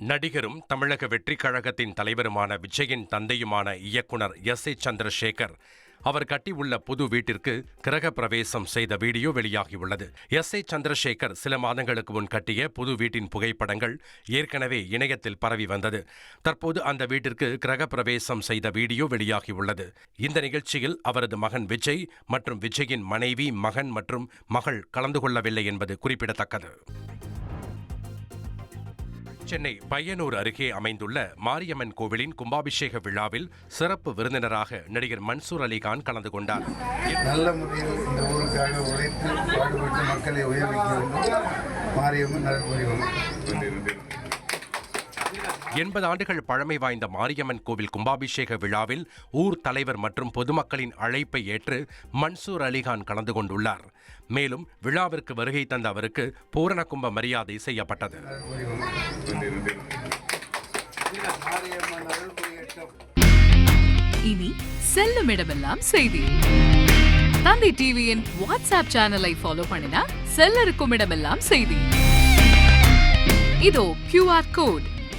நடிகரும் தமிழக வெற்றிக் கழகத்தின் தலைவருமான விஜயின் தந்தையுமான இயக்குனர் எஸ் ஏ சந்திரசேகர் அவர் கட்டியுள்ள புது வீட்டிற்கு கிரக பிரவேசம் செய்த வீடியோ வெளியாகியுள்ளது. எஸ் ஏ சந்திரசேகர் சில மாதங்களுக்கு முன் கட்டிய புது வீட்டின் புகைப்படங்கள் ஏற்கனவே இணையத்தில் பரவி வந்தது. தற்போது அந்த வீட்டிற்கு கிரக பிரவேசம் செய்த வீடியோ வெளியாகியுள்ளது. இந்த நிகழ்ச்சியில் அவரது மகன் விஜய் மற்றும் விஜயின் மனைவி மகன் மற்றும் மகள் கலந்து கொள்ளவில்லை என்பது குறிப்பிடத்தக்கது. சென்னை பையனூர் அருகே அமைந்துள்ள மாரியம்மன் கோவிலின் கும்பாபிஷேக விழாவில் சிறப்பு விருந்தினராக நடிகர் மன்சூர் அலிகான் கலந்து கொண்டார். நல்ல முறையில் இந்த ஊருக்காக உழைத்து பாடுபட்டு மக்களை உயர்விக்க மாரியம்மன் நலன் புரியும் எண்பது ஆண்டுகள் பழமை வாய்ந்த மாரியம்மன் கோவில் கும்பாபிஷேக விழாவில் ஊர் தலைவர் மற்றும் பொதுமக்களின் அழைப்பை ஏற்று மன்சூர் அலிகான் கலந்து கொண்டுள்ளார். மேலும் விழாவிற்கு வருகை தந்த அவருக்கு பூரண கும்ப மரியாதை செய்யப்பட்டது. இனி செல்லும் இடமெல்லாம் செய்தி. தந்தை டிவியின் வாட்ஸ்அப் சேனலை ஃபாலோ பண்ணினா செல்ல இருக்கும் இடமெல்லாம் செய்தி. இதோ கியூஆர் கோட்